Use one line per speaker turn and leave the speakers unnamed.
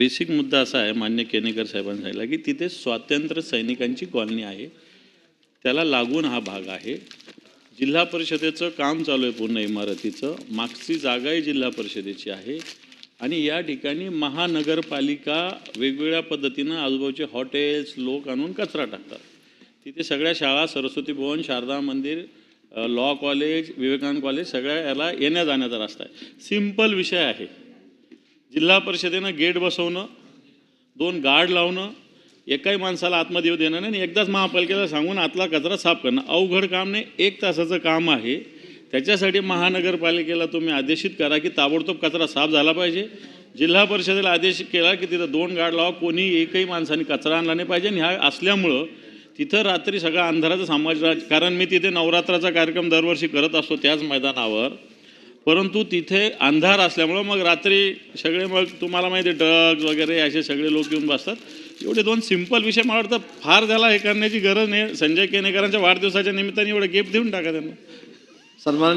Basic मुद्दा असा आहे मान्य केनेकर साहेबांनी सांगितलं की तिथे स्वातंत्र्य सैनिकांची कॉलनी आहे. त्याला लागून हा भाग आहे. जिल्हा परिषदेचं काम चालू आहे पूर्ण इमारतीचं. मागची जागाही जिल्हा परिषदेची आहे. आणि या ठिकाणी महानगरपालिका वेगवेगळ्या पद्धतीनं आजूबाजूचे हॉटेल्स लोक आणून कचरा टाकतात. तिथे सगळ्या शाळा सरस्वती भवन शारदा मंदिर लॉ कॉलेज विवेकानंद कॉलेज सगळ्या याला येण्या जाण्याचा रस्ता आहे. सिंपल विषय आहे. जिल्हा परिषदेनं गेट बसवणं दोन गार्ड लावणं एकाही माणसाला आतमध्ये येऊ देणं नाही. आणि एकदाच महापालिकेला सांगून आतला कचरा साफ करणं. अवघड काम नाही. एक तासाचं काम आहे. त्याच्यासाठी महानगरपालिकेला तुम्ही आदेशित करा की ताबडतोब कचरा साफ झाला पाहिजे. जिल्हा परिषदेला आदेश केला की तिथं दोन गाड लावा. कोणी एकही माणसाने कचरा आणला नाही पाहिजे. आणि ह्या असल्यामुळं तिथं रात्री सगळा अंधाराचा समाज कारण मी तिथे नवरात्राचा कार्यक्रम दरवर्षी करत असतो त्याच मैदानावर. परंतु तिथे अंधार असल्यामुळं मग रात्री सगळे मग तुम्हाला माहिती ड्रग्ज वगैरे असे सगळे लोक येऊन बसतात. एवढे दोन सिंपल विषय मला वाटतं फार त्याला हे करण्याची गरज नाही. संजय केनेकरांच्या वाढदिवसाच्या निमित्ताने एवढं गिफ्ट देऊन टाका त्यांना.
सन्मान